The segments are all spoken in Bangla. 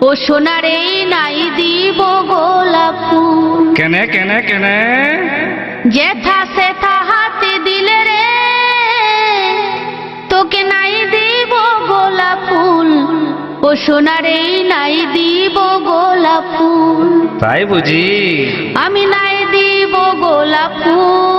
ও সোনারে নাই দিব গোলাপ। ফুল কেনে কেনে কেনে? যেথা সেথা হাতে দিলে রে তোকে নাই দিব গোলাপ। ফুল ও সোনারে নাই দিব গোলাপ। ফুল তাই বুঝি। আমি নাই দিব গোলাপ। ফুল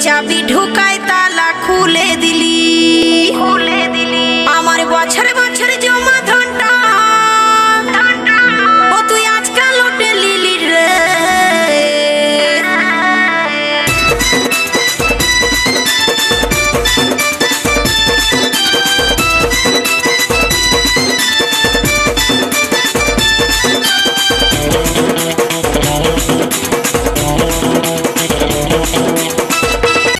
চাবি ঢুকায় তালা খুলে দিলি। খুলে দিলি। আমার বছরে বছরে জমা